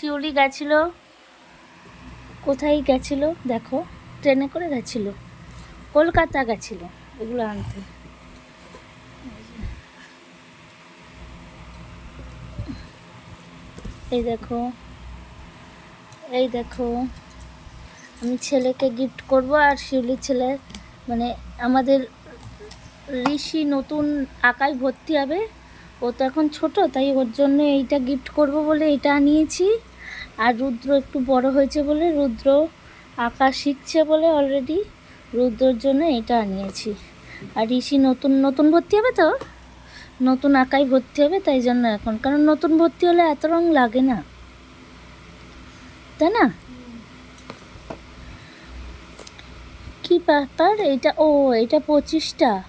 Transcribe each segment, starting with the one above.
শিউলি গেছিল। কোথায় গেছিল? দেখো, ট্রেনে করে গেছিল। কলকাতা গেছিল। এগুলো আনতে। এই দেখো এই দেখো, আমি ছেলেকে গিফট করব আর শিউলির ছেলে মানে আমাদের ঋষি নতুন আঁকায় ভর্তি হবে। ও তো এখন ছোট, তাই ওর জন্য এইটা গিফট করব বলে এটা নিয়েছি। আর রুদ্র একটু বড় হয়েছে বলে রুদ্র আঁকা শিখছে বলে অলরেডি রুদ্রর জন্য এটা আনিয়েছি আর ঋষি নতুন নতুন ভর্তি হবে তো? নতুন আঁকায় ভর্তি হবে তাই জন্য এখন। কারণ নতুন ভর্তি হলে এত রং লাগে না। তাই না? কি ব্যাপার? এটা, ও, এটা পঁচিশটা।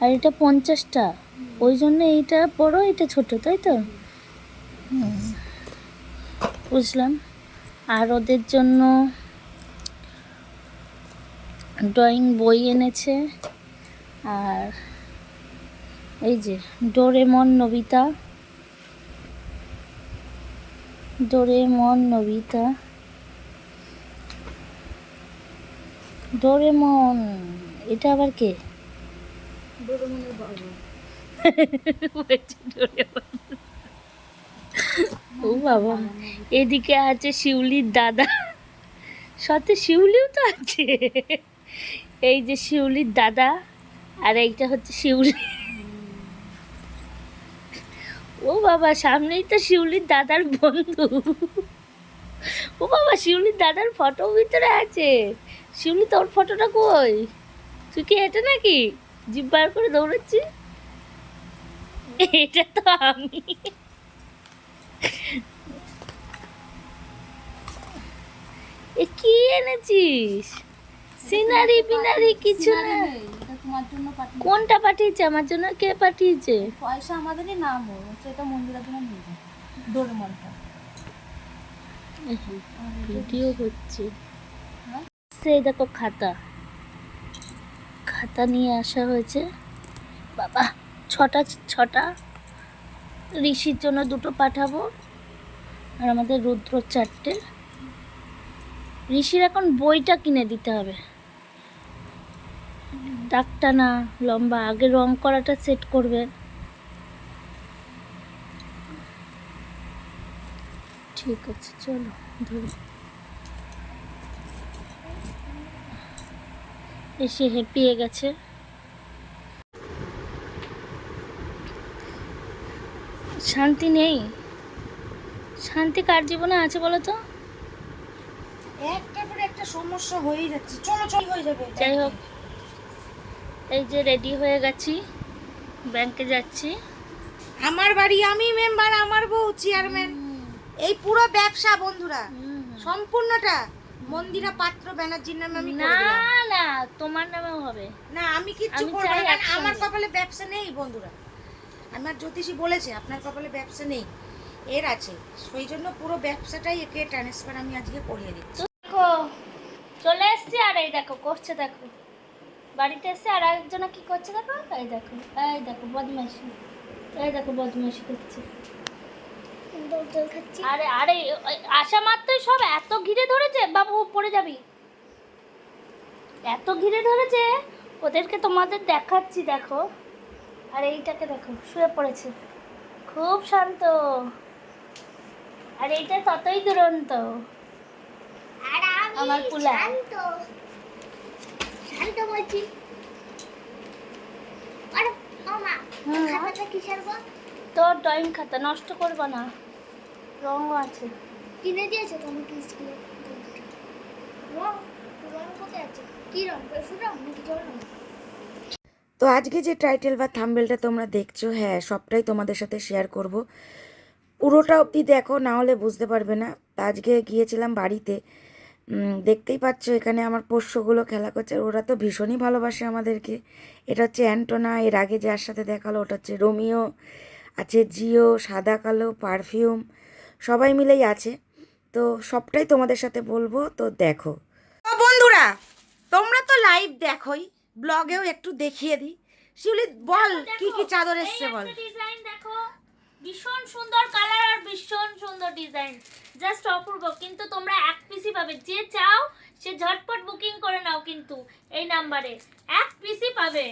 আর এটা পঞ্চাশটা। ওই জন্য এইটা বড়, এটা ছোট, তাই তো? হুম। বুঝলাম। আর ওদের জন্য ড্রয়িং বই এনেছে। আর এই যে Doraemon Nobita Doraemon Nobita Doraemon এটা আবার কে? ও বাবা। এদিকে আছে শিউলির দাদা। সাথে শিউলিও তো আছে। এই যে শিউলির দাদা আর এইটা হচ্ছে শিউলি। ও বাবা, সামনেই তো শিউলির দাদার বন্ধু। ও বাবা, শিউলির দাদার ফটো ভিতরে আছে। শিউলি, তোর ফটোটা কই? তুই কি এটা নাকি? জিপ বার করে দৌড়াচ্ছি এটা তো আমি। এ কি এনেছিস? সিনারি পিনারি কিছু না। তোমার জন্য পাঠিয়ে কোনটা পাঠিয়েছে? আমার জন্য কে পাঠিয়েছে? পয়সা আমাদেরই নাম ও সেটা মন্দিরের জন্য নিয়ে যায় ডোরেমনটা ভিডিও হচ্ছে? সেই দেখো খাতা। খাতা নিয়ে আসা হয়েছে। বাবা ছটা ছটা। ঋষির জন্য দুটো পাঠাবো, আর আমাদের রুদ্র চারটে। ঋষির এখন বইটা কিনে দিতে হবে। দাগটা না লম্বা, আগে রং করাটা সেট করবে। ঠিক আছে, চলো, ধরো। এসে হেঁপিয়ে গেছে। শান্তি নেই। শান্তি কার জীবনে আছে বলো তো? একটা পরে একটা সমস্যা হয়েই যাচ্ছে। চলো চলো হয়ে যাবে। যাই হোক এই যে রেডি হয়ে গেছি ব্যাংকে যাচ্ছি। আমার বাড়ি আমি মেম্বার আমার বউ চেয়ারম্যান এই পুরো ব্যবসা বন্ধুরা। সম্পূর্ণটা মন্দিরা পাত্র ব্যানার্জির নামে আমি না না তোমার নামেও হবে। না আমি কিচ্ছু আমি করব না আমার কপালে ব্যবসা নেই বন্ধুরা। আমার জ্যোতিষী বলেছে আপনার কপালে ব্যবসা নেই এর আছে। সেই জন্য পুরো ব্যবসাটাই একে ট্রান্সফার আমি আজকে করিয়ে দিচ্ছি। দেখো চলে এসছি আর এই দেখো করছে দেখো। বাড়িতে এসে আর একজনা কি করছে দেখো? এই দেখো এই দেখো বদমাইশি। এই দেখো বদমাইশি করছে। আরে আরে ওই আসা মাত্রই সব এত ঘিরে ধরেছে বাবু পড়ে যাবি। এত ঘিরে ধরেছে ওদেরকে তোমাদের দেখাচ্ছি দেখো। আর এইটাকে দেখো শুয়ে পড়েছে। খুব শান্ত। আর এইটা ততই দুরন্ত। আমার পুলা শান্ত। বলছি। তোর ড্রয়িং খাতা নষ্ট করব না। রঙও আছে। কিনে দিয়েছে তুমি কি স্কুলে? রং রং কোথায় আছে? কি রং রং নাকি জল রং তো আজকে যে টাইটেল বা থাম্বেলটা তোমরা দেখছ হ্যাঁ সবটাই তোমাদের সাথে শেয়ার করব। পুরোটা অবধি দেখো, না হলে বুঝতে পারবে না। আজকে গিয়েছিলাম বাড়িতে। দেখতেই পাচ্ছ এখানে আমার পোষ্যগুলো খেলা করছে। ওরা তো ভীষণই ভালোবাসে আমাদেরকে। এটা হচ্ছে অ্যান্টোনা, এর আগে যার সাথে দেখাল ওটা হচ্ছে রোমিও, আছে জিও, সাদা, কালো, পারফিউম, সবাই মিলেই আছে। তো সবটাই তোমাদের সাথে বলব। তো দেখো। বন্ধুরা, তোমরা তো লাইভ দেখোই। ব্লগেও একটু দেখিয়ে দিই। শিউলি বল কি কি চাদর এসছে বল? ডিজাইন দেখো ভীষণ সুন্দর কালার আর ভীষণ সুন্দর ডিজাইন। জাস্ট অপূর্ব কিন্তু তোমরা এক পিসই পাবে। যে চাও সে ঝটপট বুকিং করে নাও কিন্তু এই নাম্বারে এক পিসই পাবে।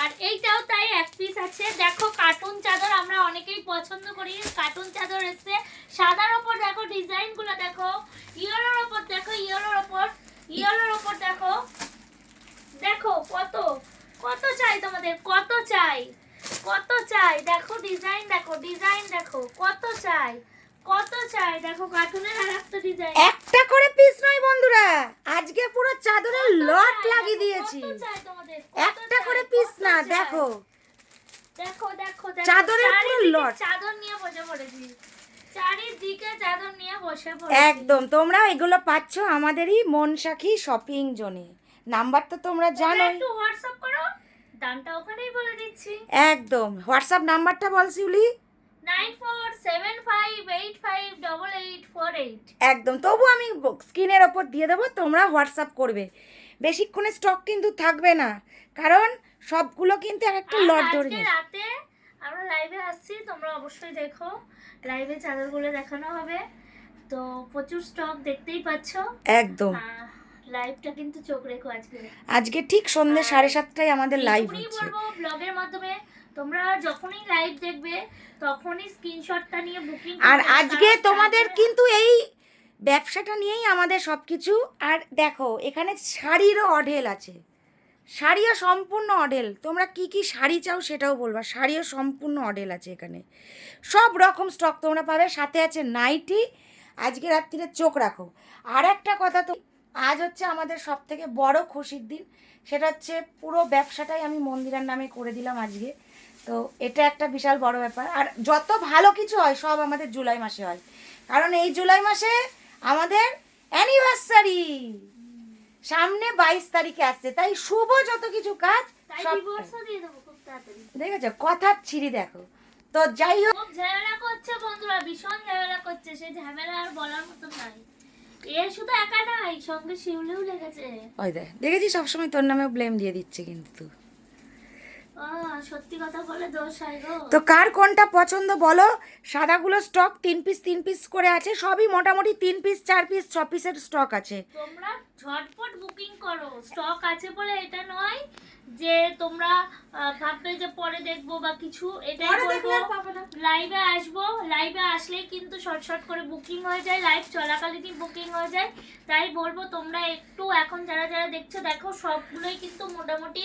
আর এইটাও তাই এক পিস আছে। দেখো কার্টুন চাদর আমরা অনেকেই পছন্দ করি। কার্টুন চাদর এসছে। সাদার ওপর দেখো ডিজাইনগুলো দেখো। ইয়েলোর ওপর দেখো ইয়েলোর ওপর ইয়েলোর ওপর দেখো। দেখো কত কত চাই তোমাদের কত চাই কত চাই। দেখো ডিজাইন দেখো ডিজাইন দেখো কত চাই কত চাই। দেখো কার্টুনের আর একটা ডিজাইন একটা করে পিস নয় বন্ধুরা আজকে পুরো চাদরের লট লাগিয়ে দিয়েছি কত চাই তোমাদের একটা করে পিস না দেখো। দেখো দেখো চাদরের পুরো lot। চাদর নিয়ে বসে পড়েছি। চারিদিকে চাদর নিয়ে বসে পড়েছি। একদম তোমরা এগুলো পাচ্ছ আমাদেরই মন সাখী শপিং জোনে। নাম্বার তো তোমরা জানোই। একটু হোয়াটসঅ্যাপ করো দামটা ওখানেই বলে দিচ্ছি। একদম। হোয়াটসঅ্যাপ নাম্বারটা বল শিউলি। একদম। তবু আমি স্ক্রিনের ওপর দিয়ে দেবো তোমরা হোয়াটসঅ্যাপ করবে। বেশিক্ষণে স্টক কিন্তু থাকবে না কারণ সবগুলো কিন্তু এক একটা লট ধরে আজকে রাতে আমরা লাইভে আসছি তোমরা অবশ্যই দেখো। লাইভে চাদরগুলো দেখানো হবে। তো প্রচুর স্টক দেখতেই পাচ্ছ। একদম। লাইভটা কিন্তু চোখ রেখো আজকে। আজকে ঠিক সন্ধ্যে সাড়ে সাতটায় আমাদের লাইভ হচ্ছে। ব্লগের মাধ্যমে তোমরা যখনই লাইভ দেখবে তখনই স্ক্রিনশটটা নিয়ে বুকিং আর আজকে তোমাদের কিন্তু এই ব্যবসাটা নিয়েই আমাদের সব কিছু আর দেখো এখানে শাড়িরও অঢেল আছে। শাড়িও সম্পূর্ণ অঢেল। তোমরা কি কি শাড়ি চাও সেটাও বলবা। শাড়িও সম্পূর্ণ অঢেল আছে এখানে। সব রকম স্টক তোমরা পাবে। সাথে আছে নাইটি আজকে রাত্রিরে চোখ রাখো। আর একটা কথা তো আজ হচ্ছে আমাদের সব থেকে বড় খুশির দিন। সেটা হচ্ছে পুরো ব্যবসাটাই আমি মন্দিরের নামে করে দিলাম আজকে। তো এটা একটা বিশাল বড় ব্যাপার। আর যত ভালো কিছু হয় সব আমাদের জুলাই মাসে হয়। কারণ এই জুলাই মাসে আমাদের অ্যানিভার্সারি সামনে বাইশ তারিখে আসছে। তাই শুভ যত কিছু কাজ সব তাড়াতাড়ি। দেখেছ? কথার ছিঁড়ি দেখো। তো যাই হোক। ঝামেলা করছে বন্ধুরা ভীষণ ঝামেলা করছে। সেই ঝামেলা আর বলার মতো নাই। এ শুধু একা নাই সঙ্গে শিউলেও লেগেছে। ওই দেখ দেখেছি সবসময় তোর নামে ব্লেম দিয়ে দিচ্ছে কিন্তু। সত্যি কথা বলে দোষ তো কার কোনটা পছন্দ বলো? সাদাগুলো স্টক তিন পিস তিন পিস করে আছে সবই মোটামুটি তিন পিস চার পিস ছ পিসের স্টক আছে। তোমরা ঝটপট বুকিং করো। স্টক আছে বলে এটা নয় যে তোমরা ভাববে যে পরে দেখব বা কিছু এটাই বলব। লাইভে আসব। লাইভে আসলে কিন্তু শর্ট শর্ট করে বুকিং হয়ে যায় লাইভ চলাকালীনই বুকিং হয়ে যায়। তাই বলব তোমরা একটু এখন যারা যারা দেখছ দেখো সবগুলোই কিন্তু মোটামুটি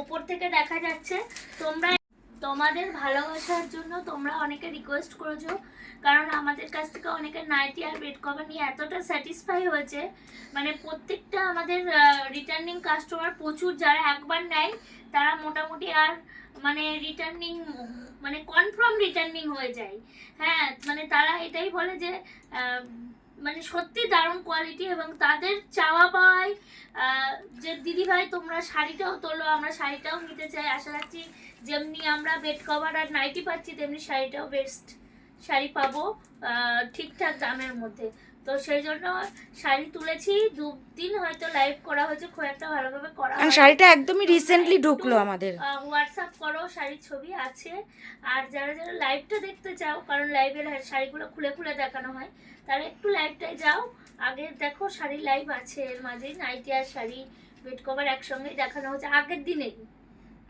ওপর থেকে দেখা যাচ্ছে। তোমরা তোমাদের ভালোবাসার জন্য তোমরা অনেকে রিকোয়েস্ট করেছ, কারণ আমাদের কাছ থেকে অনেকে নাইটি আর বেড কভার নিয়ে এতটা স্যাটিসফাই হয়েছে। মানে প্রত্যেকটা আমাদের রিটার্নিং কাস্টমার প্রচুর, যারা একবার নেয়, তারা মোটামুটি আর মানে রিটার্নিং মানে কনফার্ম রিটার্নিং হয়ে যায়। হ্যাঁ মানে তারা এটাই বলে যে মানে সত্যি দারুণ কোয়ালিটি এবং তাদের চাওয়া পাওয়াই আহ, যে দিদি ভাই তোমরা শাড়িটাও তোলো আমরা শাড়িটাও নিতে চাই। আশা রাখছি যেমনি আমরা বেড কভার আর নাইটি পাচ্ছি তেমনি শাড়িটাও বেস্ট শাড়ি পাবো ঠিকঠাক দামের মধ্যে। তো সেই জন্য শাড়ি তুলেছি দুদিন হয়তো লাইভ করা হয়েছে খুব একটা ভালোভাবে করা শাড়িটা একদমই রিসেন্টলি ঢুকলো আমাদের। হোয়াটসঅ্যাপ করো শাড়ির ছবি আছে। আর যারা যারা লাইভটা দেখতে চাও কারণ লাইভের শাড়িগুলো খুলে খুলে দেখানো হয় তারা একটু লাইভটায় যাও। আগে দেখো শাড়ির লাইভ আছে এর মাঝে নাইটি আর শাড়ি বেড কভার একসঙ্গেই দেখানো হচ্ছে। আগের দিনেই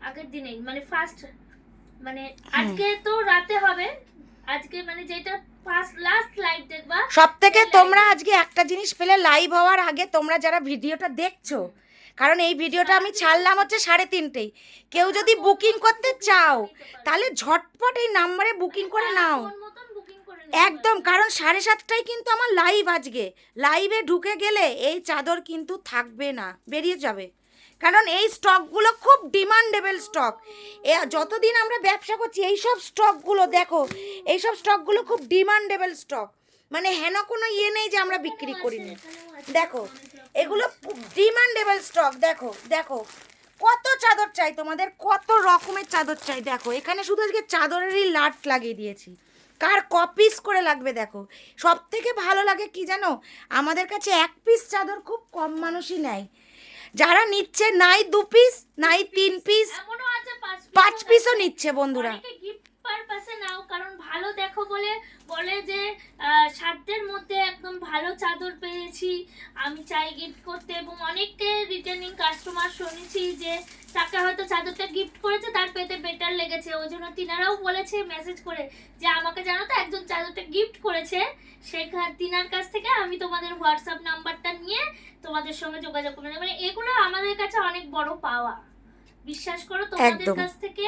আগের দিনেই মানে ফার্স্ট মানে আজকে তো রাতে হবে। আজকে মানে যেটা ফার্স্ট লাস্ট লাইভ দেখবা সব থেকে তোমরা আজকে একটা জিনিস পেলে লাইভ হওয়ার আগে তোমরা যারা ভিডিওটা দেখছ কারণ এই ভিডিওটা আমি ছাড়লাম হচ্ছে সাড়ে তিনটেই। কেউ যদি বুকিং করতে চাও তাহলে ঝটপট এই নাম্বারে বুকিং করে নাও কোন মতন বুকিং করে একদম, কারণ সাড়ে সাতটায় কিন্তু আমার লাইভ আজকে। লাইভে ঢুকে গেলে এই চাদর কিন্তু থাকবে না, বেরিয়ে যাবে। কারণ এই স্টকগুলো খুব ডিমান্ডেবল স্টক এ, যতদিন আমরা ব্যবসা করছি এই সব স্টকগুলো দেখো এই সব স্টকগুলো খুব ডিমান্ডেবল স্টক মানে হেন কোনো ইয়ে নেই যে আমরা বিক্রি করিনি দেখো, এগুলো ডিমান্ডেবল স্টক দেখো দেখো। কত চাদর চাই তোমাদের? কত রকমের চাদর চাই? দেখো, এখানে শুধু আজকে চাদরেরই লাট লাগিয়ে দিয়েছি। কার ক পিস করে লাগবে দেখো। সব থেকে ভালো লাগে কি জানো? আমাদের কাছে এক পিস চাদর খুব কম মানুষই নেয়। যারা নিচ্ছে নাই দু পিস নাই তিন পিস পাঁচ পিসও নিচ্ছে বন্ধুরা। পারপাসে নাও, কারণ ভালো দেখো বলে বলে যে সাধ্যের মধ্যে একদম ভালো চাদর পেয়েছি। আমি চাই গিফট করতে এবং অনেককে রিটার্নিং কাস্টমার শুনেছি যে, তাকে হয়তো চাদরটা গিফট করেছে, তার পেতে বেটার লেগেছে। ওই জন্য তিনারাও বলেছে মেসেজ করে যে, আমাকে জানো তো, একজন চাদরটা গিফট করেছে। সেখান, তিনার কাছ থেকে আমি তোমাদের হোয়াটসঅ্যাপ নাম্বারটা নিয়ে তোমাদের সঙ্গে যোগাযোগ করব মানে এগুলো আমাদের কাছে অনেক বড় পাওয়া বিশ্বাস করো তোমাদের কাছ থেকে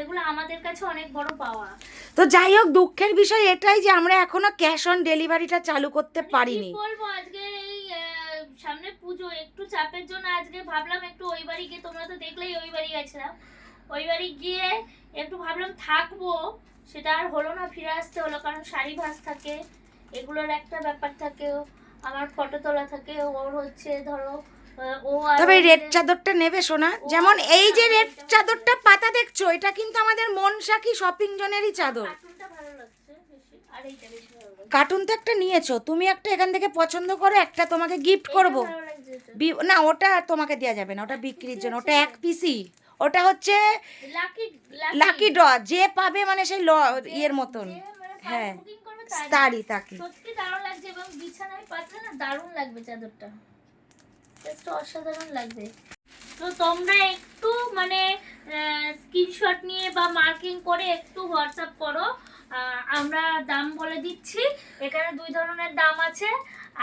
এগুলো আমাদের কাছে অনেক বড় পাওয়া। তো যাই হোক দুঃখের বিষয় এটাই যে আমরা এখনও ক্যাশ অন ডেলিভারিটা চালু করতে পারিনি কি বলব আজকে এই সামনে পুজো একটু চাপের জন্য আজকে ভাবলাম একটু ওই বাড়ি গিয়ে তোমরা তো দেখলেই ওই বাড়ি গেছিলাম। ওই বাড়ি গিয়ে একটু ভাবলাম থাকব সেটা আর হলো না ফিরে আসতে হলো কারণ শাড়ি ভাজ থাকে এগুলোর একটা ব্যাপার থাকে আমার ফটো তোলা থাকে ওর হচ্ছে ধরো তবে রেড চাদরটা নেবে শোনা যেমন এই যে রেড চাদরটা পাতা দেখছ এটা কিন্তু আমাদের মনসাকি শপিং জোনেরই চাদর। কার্টুন তো একটা নিয়েছো তুমি একটা এখান থেকে পছন্দ করো একটা তোমাকে গিফট করব। না ওটা তোমাকে দেওয়া যাবে না ওটা বিক্রির জন্য ওটা এক পিসি ওটা হচ্ছে লাকি ড্র যে পাবে মানে সেই ল ইয়ের মতন। মানে হ্যাঁ। তারই তাকে। সত্যি দারুণ লাগছে এবং বিছানায় পাতলে না দারুণ লাগবে চাদরটা। জাস্ট অসাধারণ লাগবে। তো তোমরা একটু মানে স্ক্রিনশট নিয়ে বা মার্কিং করে একটু হোয়াটসঅ্যাপ করো। আমরা দাম বলে দিচ্ছি। এখানে দুই ধরনের দাম আছে।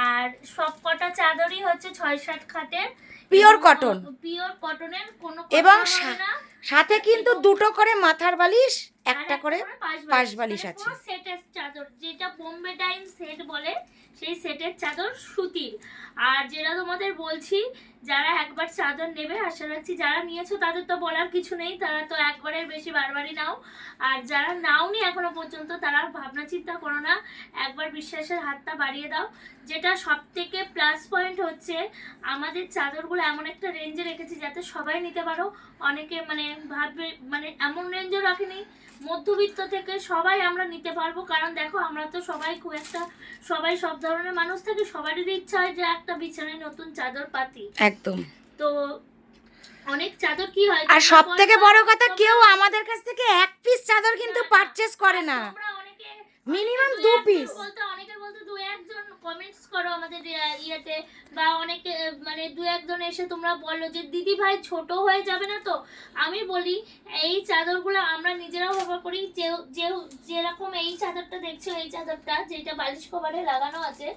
আর সব কটা চাদরই হচ্ছে ছয় সাত খাটের। পিওর কটন পিওর কটনের কোনো এবং না। সাথে কিন্তু দুটো করে মাথার বালিশ একটা করে পাশ বালিশ। আছে। সেটের চাদর যেটা বোম্বে ডাইন সেট বলে সেই সেটের চাদর সুতির। আর যেটা তোমাদের বলছি যারা একবার চাদর নেবে আশা রাখছি যারা নিয়েছো তাদের তো বলার কিছু নেই তারা তো একবারের বেশি বারবারই নাও। আর যারা নাওনি এখনও পর্যন্ত তারা ভাবনা চিন্তা করো না একবার বিশ্বাসের হাতটা বাড়িয়ে দাও। যেটা সব থেকে প্লাস পয়েন্ট হচ্ছে আমাদের চাদরগুলো এমন একটা রেঞ্জে রেখেছি যাতে সবাই নিতে পারো। অনেকে মানে ভাববে মানে এমন রেঞ্জও রাখেনি। মধ্যবিত্ত থেকে সবাই আমরা নিতে পারব কারণ দেখো আমরা তো সবাই খুব একটা সবাই সব ধরনের মানুষ থাকে সবারই ইচ্ছা হয় যে একটা বিছানায় নতুন চাদর পাতি। একদম। তো অনেক চাদর কি হয় আর সব থেকে বড় কথা কেউ আমাদের কাছ থেকে এক পিস চাদর কিন্তু। পারচেস করে না। মিনিমাম দু পিস বলতে অনেকে একজন কমেন্টস করো আমাদের ইয়েতে। বা অনেকে মানে দু একজন এসে তোমরা বলল যে, দিদি ভাই ছোট হয়ে যাবে না তো? আমি বলি, এই চাদরগুলো আমরা নিজেরাও ব্যবহার করি। যে, যেরকম এই চাদরটা দেখছ, এই চাদরটা যেটা বালিশ কভারে লাগানো আছে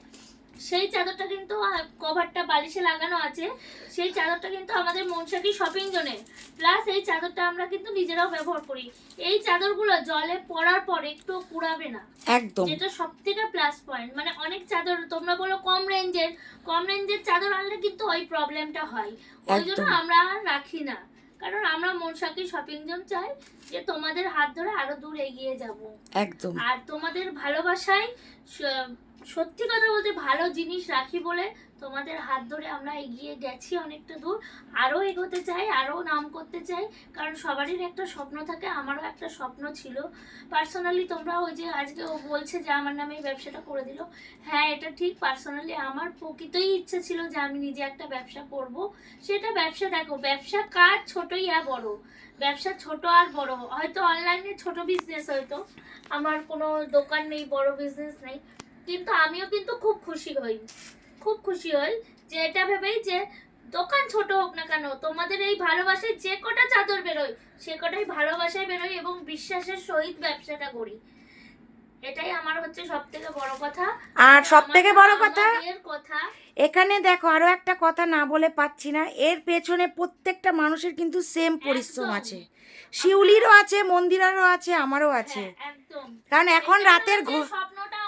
সেই চাদরটা কিন্তু কভারটা বালিশে লাগানো আছে। সেই চাদরটা কিন্তু আমাদের মনসাকি শপিং জোনে প্লাস এই চাদরটা আমরা কিন্তু নিজেরাও ব্যবহার করি। এই চাদরগুলো জলে পড়ার পর একটু কুড়াবে না। একদম। যেটা সব থেকে প্লাস পয়েন্ট মানে অনেক চাদর তোমরা বলো কম রেঞ্জের কম রেঞ্জের চাদর আনলে কিন্তু ওই প্রবলেমটা হয়। ওই জন্য আমরা আর রাখি না। কারণ আমরা মনসাকি শপিং জোন চাই যে তোমাদের হাত ধরে আরও দূর এগিয়ে যাব। একদম। আর তোমাদের ভালোবাসায় সত্যি কথা বলতে ভালো জিনিস রাখি বলে তোমাদের হাত ধরে আমরা এগিয়ে গেছি অনেকটা দূর। আরও এগোতে চাই, আরও নাম করতে চাই, কারণ সবারই একটা স্বপ্ন থাকে, আমারও একটা স্বপ্ন ছিল। পার্সোনালি তোমরা ওই যে আজকে ও বলছে যে আমার নামে এই ব্যবসাটা করে দিল। হ্যাঁ এটা ঠিক। পার্সোনালি আমার প্রকৃতই ইচ্ছে ছিল যে আমি নিজে একটা ব্যবসা করব। সেটা ব্যবসা দেখো, ব্যবসা কাজ ছোটই আর বড়। ব্যবসা ছোট আর বড়। হয়তো অনলাইনে ছোট বিজনেস হয়তো। আমার কোনো দোকান নেই, বড় বিজনেস নেই। কিন্তু আমিও কিন্তু খুব খুশি হই। খুব খুশি হই যে এটা ভেবেই যে দোকান ছোট হোক না কেন তোমাদের এই ভালোবাসায় যে কটা চাদর বেরোয় সে কটাই ভালোবাসায় বেরোয় এবং বিশ্বাসের সহিত ব্যবসাটা করি। এটাই আমার হচ্ছে সব থেকে বড় কথা। আর সব থেকে বড় কথা কথা। এখানে দেখো আরও একটা কথা না বলে পাচ্ছি না এর পেছনে প্রত্যেকটা মানুষের কিন্তু সেম পরিশ্রম আছে। শিউলিরও আছে মন্দিরারও আছে আমারও আছে। হ্যাঁ, একদম। কারণ এখন রাতের হচ্ছে স্বপ্নটা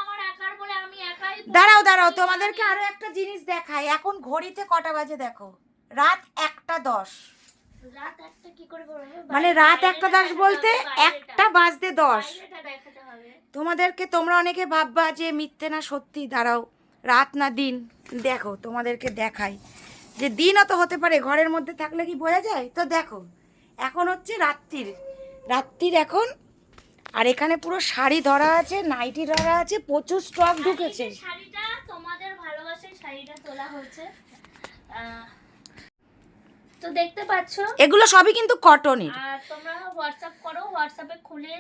দাঁড়াও দাঁড়াও তোমাদেরকে আরও একটা জিনিস দেখাই। এখন ঘড়িতে কটা বাজে দেখো? রাত একটা দশ? মানে রাত একটা দশ বলতে একটা বাজতে দশ। তোমাদেরকে তোমরা অনেকে ভাববা যে মিথ্যে না সত্যি। দাঁড়াও রাত না দিন। দেখো তোমাদেরকে দেখাই। যে দিনও তো হতে পারে ঘরের মধ্যে থাকলে কি বোঝা যায়? তো দেখো এখন হচ্ছে রাত্রির। রাত্রির এখন আর এখানে পুরো শাড়ি ধরা আছে নাইটি ধরা আছে প্রচুর স্টক ঢুকেছে। শাড়িটা তোমাদের ভালোবাসায় শাড়িটা তোলা হয়েছে তো দেখতে পাচ্ছ। এগুলো সবই কিন্তু কটনের আর তোমরা হোয়াটসঅ্যাপ করো হোয়াটসঅ্যাপে খুলে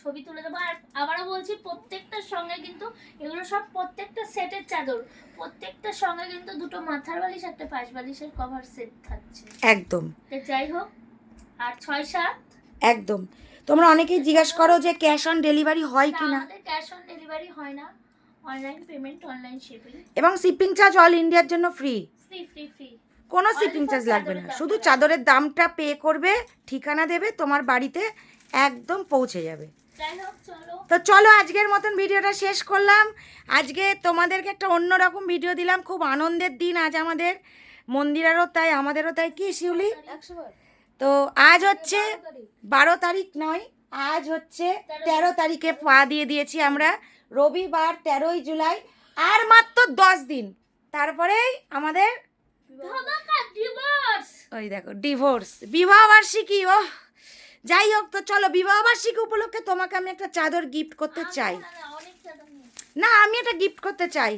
ছবি তুলে দেবো। আর আবারও বলছি প্রত্যেকটার সঙ্গে কিন্তু এগুলো সব প্রত্যেকটা সেটের চাদর। প্রত্যেকটার সঙ্গে কিন্তু দুটো মাথার বালিশ একটা পাশ বালিশের কভার সেট থাকছে। একদম। যাই হোক আর ছয় সাত? একদম। তোমরা অনেকেই জিজ্ঞাসা করো যে ক্যাশ অন ডেলিভারি হয় কি না ক্যাশ অন ডেলিভারি হয় না। অনলাইন পেমেন্ট অনলাইন শিপিং এবং শিপিং চার্জ অল ইন্ডিয়ার জন্য ফ্রি ফ্রি ফ্রি ফ্রি কোনো শিপিং চার্জ লাগবে না। শুধু চাদরের দামটা পে করবে ঠিকানা দেবে তোমার বাড়িতে একদম পৌঁছে যাবে। তো চলো আজকের মতন ভিডিওটা শেষ করলাম। আজকে তোমাদেরকে একটা অন্যরকম ভিডিও দিলাম। খুব আনন্দের দিন আজ আমাদের। মন্দিরেরও তাই আমাদেরও তাই। কি শিউলি? তো আজ হচ্ছে বারো তারিখ নয় আজ হচ্ছে তেরো তারিখে পা দিয়ে দিয়েছি আমরা। রবিবার তেরোই জুলাই আর মাত্র দশ দিন। তারপরেই আমাদের ওই দেখো ডিভোর্স বিবাহ বার্ষিকী ও যাই হোক তো চলো বিবাহ বার্ষিকী উপলক্ষে তোমাকে আমি একটা চাদর গিফট করতে চাই। না আমি এটা গিফট করতে চাই।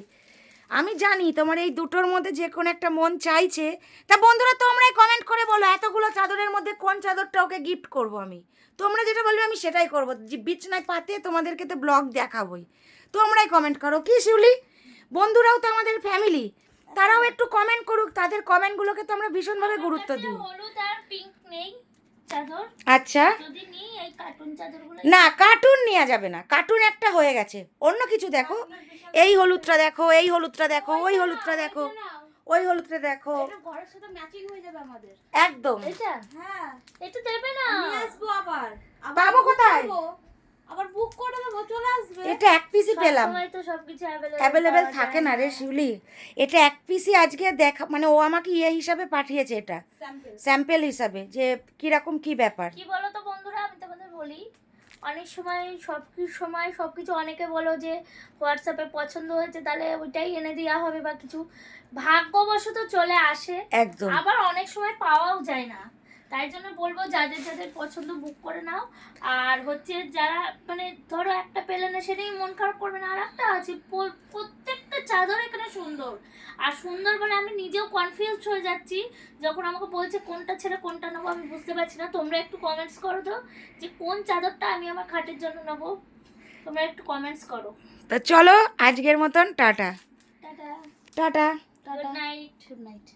আমি জানি তোমার এই দুটোর মধ্যে যে কোনো একটা মন চাইছে। তা বন্ধুরা তোমরাই কমেন্ট করে বলো এতগুলো চাদরের মধ্যে কোন চাদরটা ওকে গিফট করব আমি? তোমরা যেটা বলবে আমি সেটাই করব। যে- বিছনায় পাতে তোমাদেরকে তো ব্লগ দেখাবোই। তোমরাই কমেন্ট করো কি শিউলি? বন্ধুরাও তো আমাদের ফ্যামিলি তারাও একটু কমেন্ট করুক তাদের কমেন্টগুলোকে তো আমরা ভীষণভাবে গুরুত্ব দিই। হলুদ আর পিঙ্ক নেই। চাদর? আচ্ছা। যদি নিই এই কার্টুন চাদরগুলো না কার্টুন নেওয়া যাবে না। কার্টুন একটা হয়ে গেছে। অন্য কিছু দেখো। এই হলুদটা দেখো এই হলুদটা দেখো ওই হলুদটা দেখো ওই হলুদটা দেখো। ঘরের সাথে ম্যাচিং হয়ে যাবে আমাদের। একদম। এটা হ্যাঁ। এটা দেবে না। নিয়ে আসব আবার। আবার পাবো কোথায়? আবার বুক করে দেবো চলে আসবে। এটা এক পিসই পেলাম। তো সবকিছু অ্যাভেলেবেল থাকে না রে শিউলি। এটা এক পিসই আজকে দেখা মানে ও আমাকে ইয়ে হিসাবে পাঠিয়েছে এটা। স্যাম্পল স্যাম্পেল হিসাবে যে কীরকম কি ব্যাপার। কি বলো তো বন্ধুরা? আমি তোমাদের বলি অনেক সময় সব কিছু সময় সব কিছু অনেকে বলো যে হোয়াটসঅ্যাপে পছন্দ হয়েছে তাহলে ওইটাই এনে দেওয়া হবে বা কিছু। ভাগ্যবশত চলে আসে। একদম। আবার অনেক সময় পাওয়াও যায় না। তাই জন্য বলব যাদের যাদের পছন্দ বুক করে নাও। আর হচ্ছে যারা মানে ধরো একটা পেলে না সেটাই মন খারাপ করবে না। আর একটা আছে প্রত্যেকটা চাদর এখানে সুন্দর। আর সুন্দর মানে আমি নিজেও কনফিউজড হয়ে যাচ্ছি। যখন আমাকে বলছে কোনটা ছেড়ে কোনটা নেব আমি বুঝতে পারছি না। তোমরা একটু কমেন্টস করো তো যে কোন চাদরটা আমি আমার খাটের জন্য নেব। তোমরা একটু কমেন্টস করো। তো চলো আজকের মতন tata. Tata. Tata. Good night good night